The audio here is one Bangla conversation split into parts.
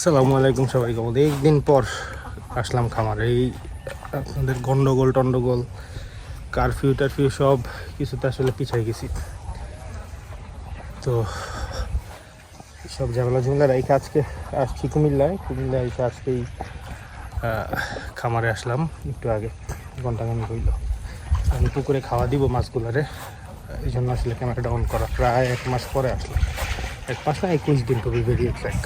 আসসালামু আলাইকুম সবাইকে। আমাদের একদিন পর আসলাম খামারে। এই আপনাদের গন্ডগোল, টন্ডগোল কারফিউ টারফিউ সব কিছুতে আসলে পিছাই গেছি। তো সব ঝামেলা ঝামেলা রেখে আজকে আসছি কুমিল্লায়। কুমিল্লায় এসে আজকেই খামারে আসলাম। একটু আগে ঘণ্টা ঘন্টাখানি হইল। আমি পুকুরে খাওয়া দিব মাছগুলারে। এই জন্য আসলে ক্যামেরাটা অন করা। প্রায় এক মাস পরে আসলাম। এক মাস না, একুশ দিন তো ভেরি এক্সাক্ট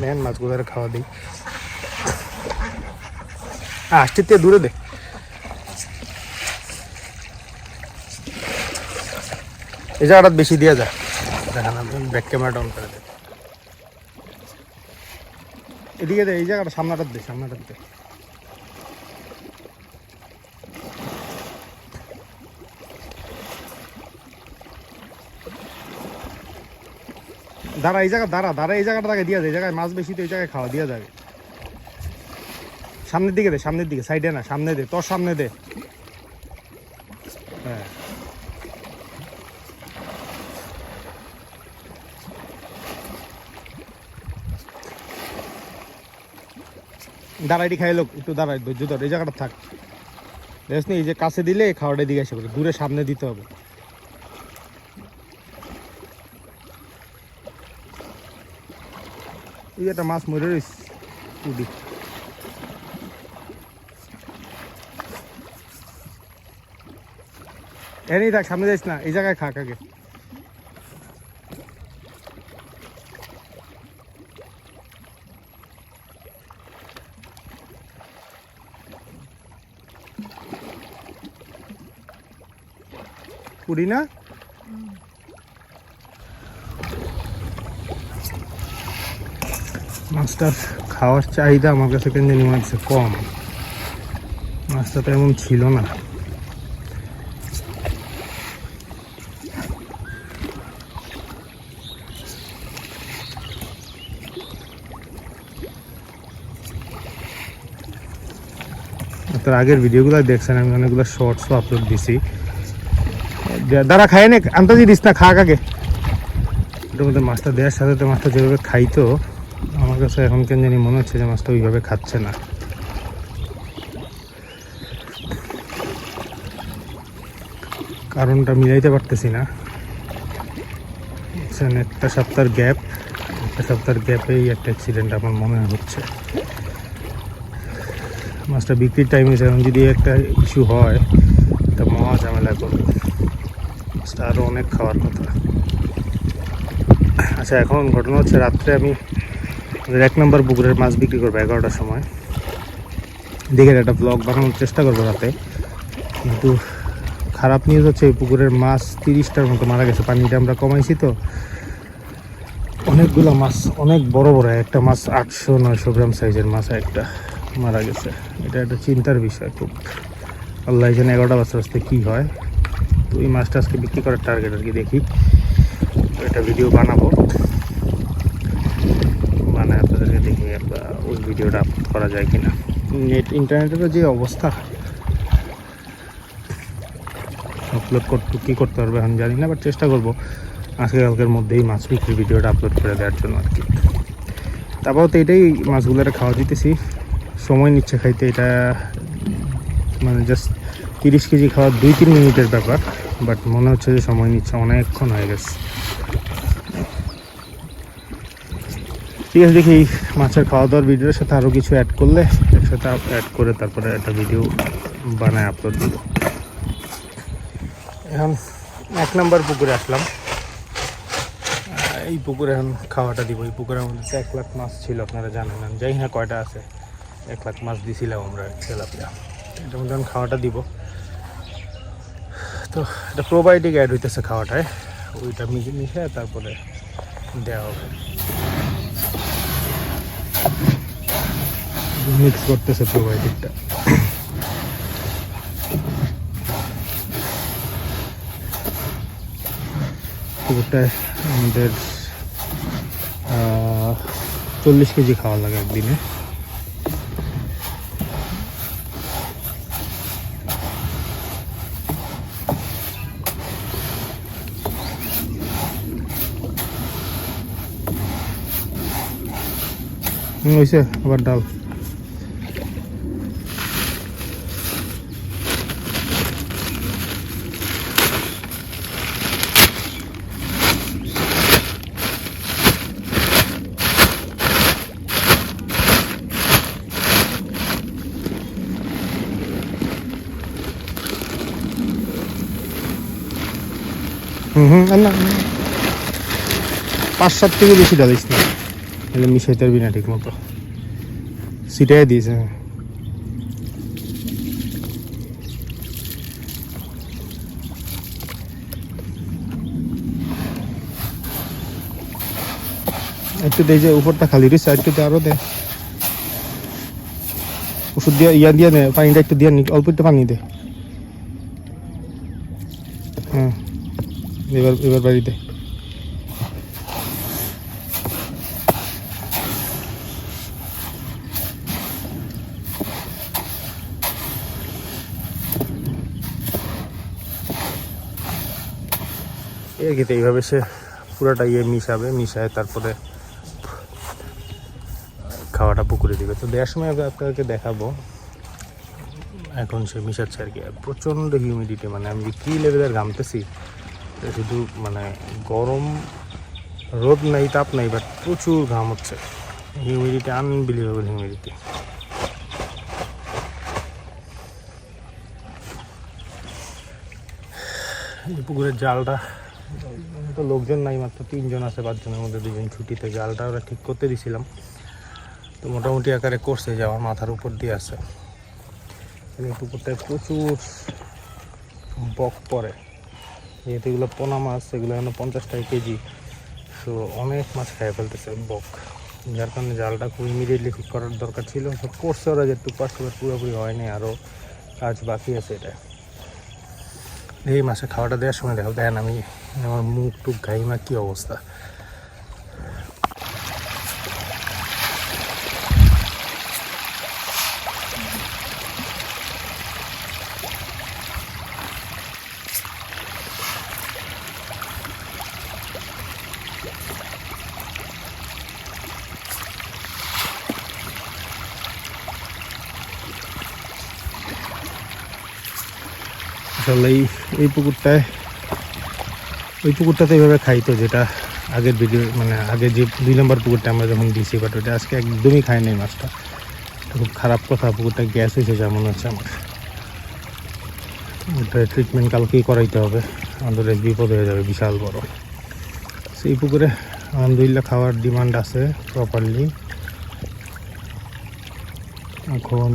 নেন আর খাওয়া দিই। আসতে তে, দূরে দে। এই জায়গাটা বেশি দেওয়া যায়। দেখেন, আমি ব্যাক ক্যামেরাটা অন করে দেয় এদিকে দে, এই জায়গাটা সামনাটার দে, সামনাটা দে। দাঁড়া, এই জায়গা দাঁড়া দাঁড়া, এই জায়গাটা দিয়া যায় এই জায়গায় মাছ বেশি তো এই জায়গায় খাওয়া দিয়া যাবে। সামনের দিকে দে, সামনের দিকে, সাইডে না, সামনে দে, তোর সামনে দে। হ্যাঁ। দাঁড়াইটি খাইলো একটু দাঁড়াই ধৈর্য ধর, এই জায়গাটা থাক। দেখ এই যে কাছে দিলে খাওয়াটা দিকে আসে দূরে সামনে দিতে হবে। এই একটা মাছ মরে রয়েছে উডি। এনেই থাক, সামনে যাইস না, এই জায়গায় খাক আগে। পুরি না? মাছটার খাওয়ার চাহিদা আমার কাছে কেন জানি হচ্ছে কম। মাছটা তো এমন ছিল না। তার আগের ভিডিওগুলো দেখছেন, আমি অনেকগুলো শর্টসও আপলোড দিছি। দাঁড়া খাই নে আন্তাজি দিস না খাক আগে। এটার মধ্যে মাছটা দেওয়ার সাথে সাথে মাছটা যেভাবে খাইতো আমার কাছে এখন কেন জানি মনে হচ্ছে যে মাছটা ওইভাবে খাচ্ছে না। কারণটা মিলাইতে পারতেছি না। বুঝছেন, একটা সপ্তাহের গ্যাপ। একটা সপ্তাহের গ্যাপেই একটা অ্যাক্সিডেন্ট আমার মনে হচ্ছে। মাছটা বিক্রির টাইমে সেরকম যদি একটা ইস্যু হয় তা মহা ঝামেলা করবে। মাছটা আরও অনেক খাওয়ার কথা। আচ্ছা এখন ঘটনা হচ্ছে রাত্রে আমি আমাদের এক নম্বর পুকুরের মাছ বিক্রি করব এগারোটার সময়। দেখে একটা ব্লগ বানানোর চেষ্টা করব রাতে। কিন্তু খারাপ নিউজ হচ্ছে এই পুকুরের মাছ তিরিশটার মতো মারা গেছে। পানিটা আমরা কমাইছি তো। অনেকগুলো মাছ, অনেক বড় বড়, একটা মাছ আটশো নয়শো গ্রাম সাইজের মাছ, একটা মারা গেছে। এটা একটা চিন্তার বিষয় খুব। আল্লাহ জানে এগারোটা বাচ্চা বাঁচতে কী হয়। তো ওই মাছটা আজকে বিক্রি করার টার্গেট আর কি দেখি। একটা ভিডিও বানাবো। আপনাদেরকে দেখি ওই ভিডিওটা আপলোড করা যায় কিনা। নেট, ইন্টারনেটেরও যে অবস্থা। আপলোড করতে কী করতে পারবে আমি জানি না বাট চেষ্টা করব। আজকে কালকের মধ্যেই মাছ বিক্রির ভিডিওটা আপলোড করে দেওয়ার জন্য আর কি। তারপর তো এটাই মাছগুলোরে খাওয়া দিতেছি। সময় নিচ্ছে খাইতে, এটা মানে জাস্ট তিরিশ কেজি খাওয়ার দুই তিন মিনিটের ব্যাপার বাট মনে হচ্ছে যে সময় নিচ্ছে, অনেকক্ষণ হয়ে গেছে। ঠিক আছে, দেখি মাছের খাওয়া দাওয়ার ভিডিওর সাথে আরও কিছু অ্যাড করলে একসাথে অ্যাড করে তারপরে একটা ভিডিও বানায় আপলোড দিব। এখন এক নাম্বার পুকুরে আসলাম। এই পুকুরে এখন খাওয়াটা দিব। এই পুকুরের মধ্যে তো এক লাখ মাছ ছিল, আপনারা জানেন। আমি জানি না কয়টা আছে। এক লাখ মাছ দিছিলাম আমরা তেলাপিয়া। এটার মধ্যে এখন খাওয়াটা দিব। তো এটা প্রোবায়োটিক অ্যাড হইতেছে খাওয়াটায়। ওইটা মিশে তারপরে দেওয়া হবে। মিক্স করতেছে প্রোবায়োটিকটা পুকুরটায় আমাদের আহ, চল্লিশ কেজি খাওয়া লাগে একদিনে। হয়েছে আবার ডাল হুম হুম। পাঁচ সাত থেকে বেশি ডালিস না তাহলে মিশাইতে পারবি না ঠিক মতো সিটাই দিয়েছে। একটু দে যে উপরটা খালি রয়েছে একটু দে, আরও দে। ওষুধ দিয়ে, ইয়া দিয়ে নে পানিটা একটু দিয়ে নি, অল্প একটু পানি দে। হ্যাঁ এবার এবার বাড়ি এই খেতে এইভাবে সে পুরোটা ইয়ে মিশাবে, মিশায় তারপরে খাওয়াটা পুকুরে দিবে। তো দেওয়ার সময় আগে আপনাকে দেখাবো। এখন সে মিশাচ্ছে আর কি। প্রচণ্ড হিউমিডিটি মানে আমি যে কী লেভেলের ঘামতেছি শুধু মানে গরম, রোদ নাই, তাপ নাই বাট প্রচুর ঘাম হচ্ছে। হিউমিডিটি আনবিলিভেবল হিউমিডিটি পুকুরের জালটা তো লোকজন নাই মাত্র, তিনজন আছে, পাঁচজনের মধ্যে দুজন ছুটিতে জালটা ওরা ঠিক করতে দিছিলাম। তো মোটামুটি আকারে করছে যে আমার মাথার উপর দিয়ে আছে। এই পুকুরটায় প্রচুর বক পড়ে। যেহেতু এগুলো পোনা মাছ, এগুলো এখন পঞ্চাশ টাকা কেজি। সো অনেক মাছ খেয়ে ফেলতেছে বক। যার কারণে জালটা খুব ইমিডিয়েটলি ঠিক করার দরকার ছিল। সব করছে ওরা যেটুকু but পুরোপুরি হয়নি আরও কাজ বাকি আছে এটা। এই মাসে খাওয়াটা দেওয়ার সময় দেখো দেন আমি আমার মুখ টুক গাইমা কি অবস্থা। আসলে এই এই পুকুরটায় ওই পুকুরটাতে এইভাবে খাইতো যেটা আগের ভিডিও মানে আগে যে দুই নম্বর পুকুরটা আমরা যখন দিয়েছি বাট ওটা আজকে একদমই খাই নাই মাছটা। খুব খারাপ কথা, পুকুরটা গ্যাস হয়েছে যেমন হচ্ছে আমার। ওটা ট্রিটমেন্ট কালকেই করাইতে হবে আমাদের বিপদ হয়ে যাবে, বিশাল বড়। সেই পুকুরে আলহামদুলিল্লাহ খাওয়ার ডিমান্ড আছে প্রপারলি এখন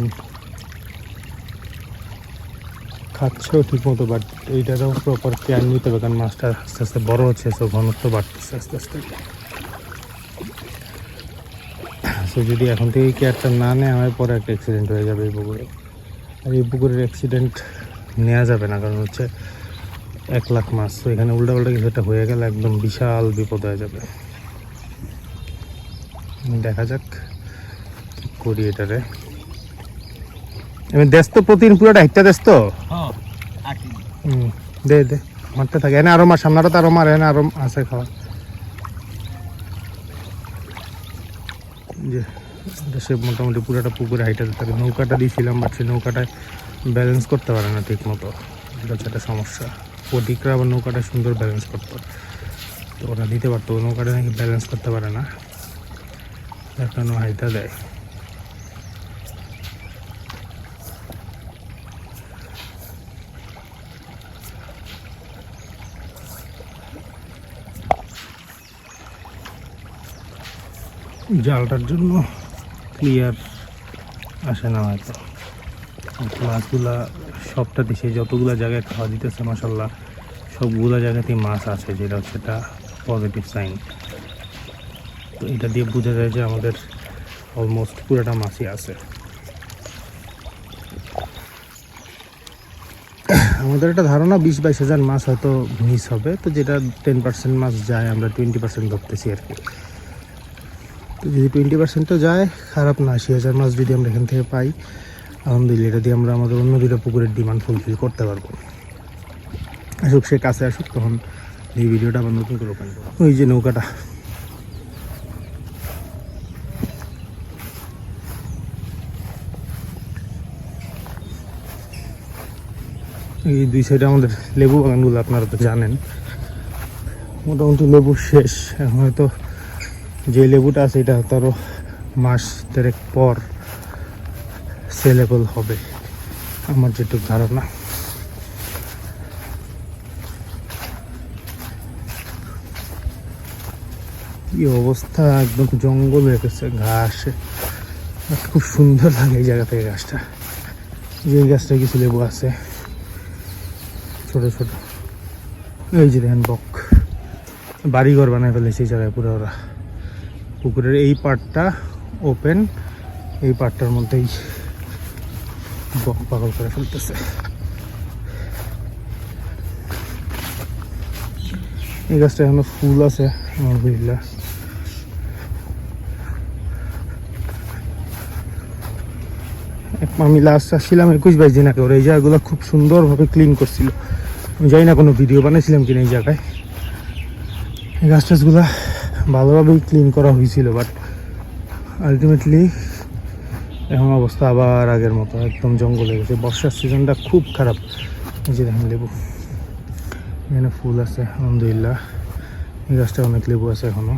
খাচ্ছেও ঠিক মতো বাট এইটারও প্রপার কেয়ার নিতে হবে, কারণ মাছটা আস্তে আস্তে বড় হচ্ছে সো ঘনত্ব বাড়তেছে আস্তে আস্তে। সো যদি এখন থেকে কেয়ারটা না নেয় আমার পরে একটা অ্যাক্সিডেন্ট হয়ে যাবে এই পুকুরে। আর এই পুকুরের অ্যাক্সিডেন্ট নেওয়া যাবে না, কারণ হচ্ছে এক লাখ মাছ। তো এখানে উল্টা পাল্টা কিছু একটা হয়ে গেলে একদম বিশাল বিপদ হয়ে যাবে। দেখা যাক করি এটারে। এবার দেশ তো প্রতিদিন পুরোটা হেক্টা দেশ তো? হ্যাঁ হুম দে দে মারতে থাকে। এনে আরও মার সামনে তো আরও মার এনে আরও আছে খাওয়া। যে সে মোটামুটি পুরোটা পুকুরে হাইটাতে থাকে নৌকাটা দিয়েছিলাম সেই নৌকাটায় ব্যালেন্স করতে পারে না ঠিক মতো এটা হচ্ছে একটা সমস্যা। প্রতীকরা আবার নৌকাটা সুন্দর ব্যালেন্স করতো তো ওরা দিতে পারতো নৌকাটা নাকি ব্যালেন্স করতে পারে না। কারণে হাইটা দেয়। জালটার জন্য ক্লিয়ার আসে না হয়তো। মাছগুলা সবটা দেশে যতগুলা জায়গায় খাওয়া দিতেছে মাসাল্লাহ সবগুলা জায়গাতেই মাছ আছে, যেটা হচ্ছে একটা পজিটিভ সাইন তো এটা দিয়ে বোঝা যায় যে আমাদের অলমোস্ট পুরোটা মাছই আছে। আমাদের একটা ধারণা, বিশ বাইশ হাজার মাছ হয়তো মিস হবে, তো যেটা টেন পার্সেন্ট মাছ যায়, আমরা টোয়েন্টি পার্সেন্ট ধরতেছি আর কি। তো যদি টোয়েন্টি পার্সেন্টও যায়, খারাপ না। আশি হাজার মাছ যদি আমরা এখান থেকে পাই, আলহামদুলিল্লাহ, এটা দিয়ে আমরা আমাদের অন্য দুটো পুকুরের ডিমান্ড ফুলফিল করতে পারব। আসুক সে কাছে আসুক, তখন এই ভিডিওটা আমার নতুন করে ওপেন ওই যে নৌকাটা। এই দুই সাইডে আমাদের লেবু বাগানগুলো আপনারা তো জানেন। মোটামুটি লেবু শেষ, এখন হয়তো যে লেবুটা আছে এটা হয়তো আরও মাস দেড়েক পর সেলেবল হবে। আমার যেটুকু ধারণা। কি অবস্থা? একদম জঙ্গল হয়ে গেছে ঘাসে খুব সুন্দর লাগে এই জায়গা থেকে গাছটা। যে গাছটা কিছু লেবু আছে। ছোট ছোট। এই যে দেখেন বক বাড়িঘর বানায় ফেলেছে এই জায়গায় পুরো ওরা। পুকুরের এই পার্টটা ওপেন এই পার্টটার মধ্যেই পাগল করে ফেলতেছে। এই গাছটা এখনও ফুল আছে, আলহামদুলিল্লাহ। আমি লাস্ট আসছিলাম, একুশ বাইশ দিন আগে। ওরা এই জায়গাগুলো খুব সুন্দরভাবে ক্লিন করছিল। আমি জানি না কোনো ভিডিও বানিয়েছিলাম কিনা এই জায়গায়। এই গাছ টাছগুলা ভালোভাবেই ক্লিন করা হয়েছিল বাট আলটিমেটলি এখন অবস্থা আবার আগের মতো, একদম জঙ্গল গেছে। বর্ষার সিজনটা খুব খারাপ। যে দেখেন লেবু। এখানে ফুল আছে, আলহামদুলিল্লাহ। এই গাছটা অনেক লেবু আছে এখনও।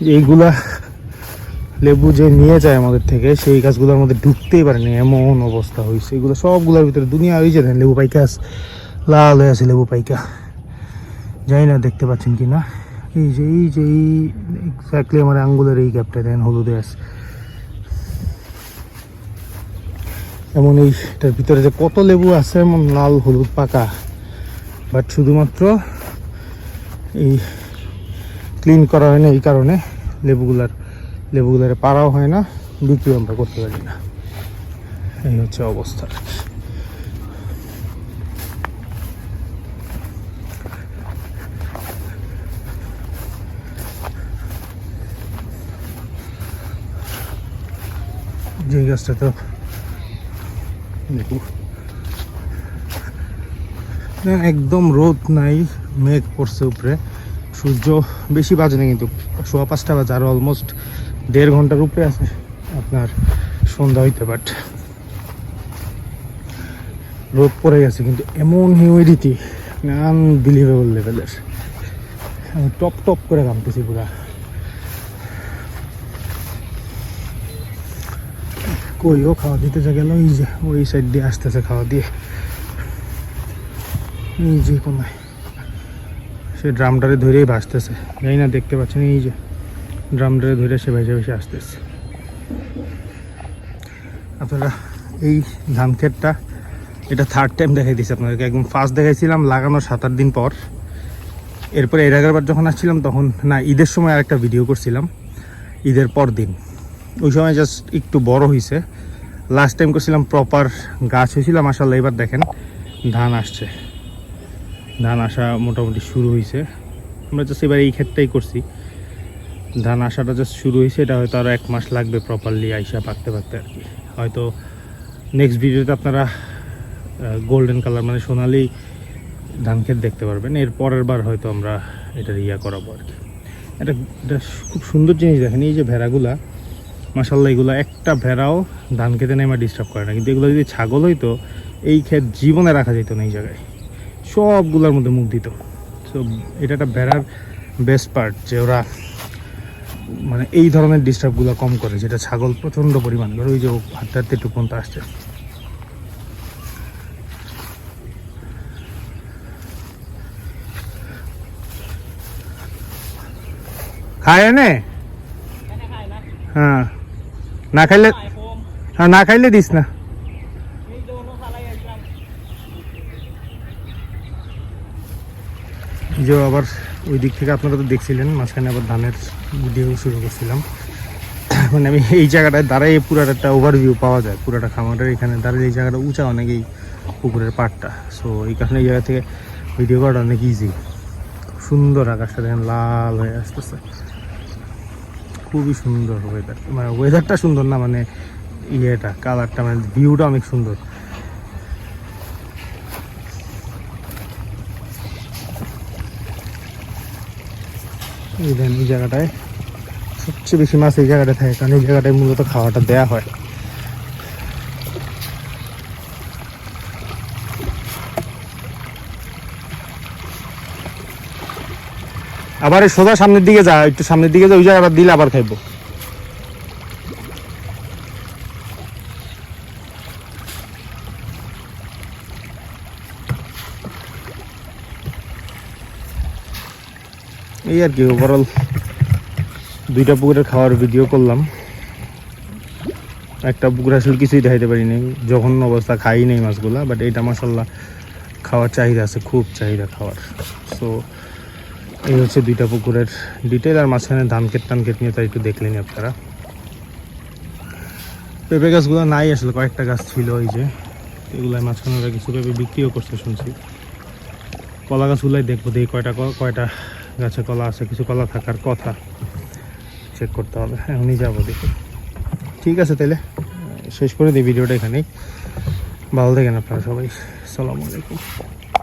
এইগুলা লেবু যে নিয়ে যায় আমাদের থেকে, সেই গাছগুলোর মধ্যে ঢুকতেই পারেনি এমন অবস্থা হয়েছে। এগুলো সবগুলোর ভিতরে দুনিয়া ওই যে লেবু পাইকা লাল হয়ে আছে লেবু পাইকা। জানি না দেখতে পাচ্ছেন কি না। এই যে এই যে, এই এক্স্যাক্টলি আমার আঙ্গুলের এই গ্যাপটা দেন হলুদে আছে। এমন এইটার ভিতরে যে কত লেবু আছে, এমন লাল, হলুদ, পাকা। বাট শুধুমাত্র এই ক্লিন করা হয় না এই কারণে লেবুগুলার লেবুগুলার পাড়াও হয় না বিক্রি আমরা করতে পারি না। এই হচ্ছে অবস্থা। যে গাছটা তো। না, একদম রোদ নাই মেঘ পড়ছে উপরে। সূর্য বেশি বাজে না কিন্তু। সোয়া পাঁচটা বাজে আরও অলমোস্ট দেড় ঘণ্টার উপরে আছে আপনার সন্ধ্যা হইতে বাট রোদ পড়ে গেছে কিন্তু এমন হিউমিডিটি আনবিলিভেবল লেভেলের টপ টপ করে ঘামতেছি পুরা। কইও, খাওয়া দিতে যা গেল এই যে ওই সাইড দিয়ে আসতেছে খাওয়া দিয়ে। এই যে কোনায় সে ড্রামটারে ধরেই ভাসতেছে। জানি না, দেখতে পাচ্ছেন, এই যে ড্রামটারে ধরে সে ভেসে ভেসে আসতেছে। আপনারা এই ধান ক্ষেতটা, এটা থার্ড টাইম দেখাই দিয়েছি আপনাদেরকে। একদম ফার্স্ট দেখাইছিলাম, লাগানোর সাত আট দিন পর। এরপরে এর আগের বার যখন আসছিলাম, তখন না, ঈদের সময় আরেকটা ভিডিও করছিলাম। ঈদের পর দিন ওই সময় জাস্ট একটু বড় হয়েছে লাস্ট টাইম করছিলাম প্রপার গাছ হয়েছিল মাসাল্লাহ এবার দেখেন ধান আসছে। ধান আসা মোটামুটি শুরু হয়েছে আমরা জাস্ট এবার এই ক্ষেত্রেই করছি। ধান আসাটা জাস্ট শুরু হয়েছে এটা হয়তো আরও এক মাস লাগবে প্রপারলি আইসা পাকতে পাকতে আর কি। হয়তো নেক্সট ভিডিওতে আপনারা গোল্ডেন কালার মানে সোনালি ধান ক্ষেত দেখতে পারবেন। এর পরের বার হয়তো আমরা এটা ইয়া করাবো আর কি। এটা এটা খুব সুন্দর জিনিস দেখেন, এই যে ভেড়াগুলা মাসাল্লাহ এগুলো একটা ভেড়াও ধান খেতে নেমা ডিস্টার্ব করে না। কিন্তু এগুলো যদি ছাগল হইতো, এই ক্ষেত জীবনে রাখা যেত না এই জায়গায়। সবগুলোর মধ্যে মুখ দিত। সো এটা একটা ভেড়ার বেস্ট পার্ট যে ওরা মানে এই ধরনের ডিস্টার্বগুলো কম করে, যেটা ছাগল প্রচণ্ড পরিমাণ। করে ওই যে ও হাঁটতে হাঁটতে একটু পর্যন্ত আসছে। খায় নে হ্যাঁ। না খাইলে হ্যাঁ না খাইলে দিস না। যে আবার ওই দিক থেকে আপনারা তো দেখছিলেন, মাঝখানে আবার ধানের ভিডিও শুরু করছিলাম। মানে আমি এই জায়গাটায় দাঁড়াই পুরাটা একটা ওভারভিউ পাওয়া যায়। পুরাটা খামারের এখানে দাঁড়িয়ে এই জায়গাটা উঁচা অনেক এই পুকুরের পাড়টা সো এই কারণে এই জায়গা থেকে ভিডিও করাটা অনেক ইজি সুন্দর আকাশটা দেখেন, লাল হয়ে আসতেছে। খুবই সুন্দর ওয়েদার মানে ওয়েদারটা সুন্দর না মানে ইয়েটা কালারটা মানে ভিউটা অনেক সুন্দর। এই জায়গাটায় সবচেয়ে বেশি মাছ এই জায়গাটায় থাকে, কারণ এই জায়গাটায় মূলত খাওয়াটা দেয়া হয়। আবার এই সোজা সামনের দিকে যা, একটু সামনের দিকে যা, ওই আবার দিলে আবার খাইবো। এই আর কি ওভারঅল দুইটা পুকুরের খাওয়ার ভিডিও করলাম। একটা পুকুর আসলে কিছুই দেখাইতে পারিনি যখন অবস্থা খাই নেই মাছগুলা বাট এইটা মাসাল্লাহ খাওয়ার চাহিদা আছে, খুব চাহিদা খাওয়ার। সো এই হচ্ছে দুইটা পুকুরের ডিটেল আর মাঝখানে ধান কেট টান কেট নিয়ে, তাই একটু দেখলেন আপনারা। পেঁপে গাছগুলো নাই আসলে, কয়েকটা গাছ ছিল এই যে। এগুলাই মাঝখানে ওরা কিছু পেঁপে বিক্রিও করতে শুনছি। কলা গাছগুলাই দেখব, দেখি কয়টা কয়টা গাছে কলা আছে, কিছু কলা থাকার কথা। চেক করতে হবে হ্যাঁ এখনই যাব দেখি। ঠিক আছে তাহলে, শেষ করে দিই ভিডিওটা এখানেই। ভালো থাকেন আপনারা সবাই। সালামু আলাইকুম।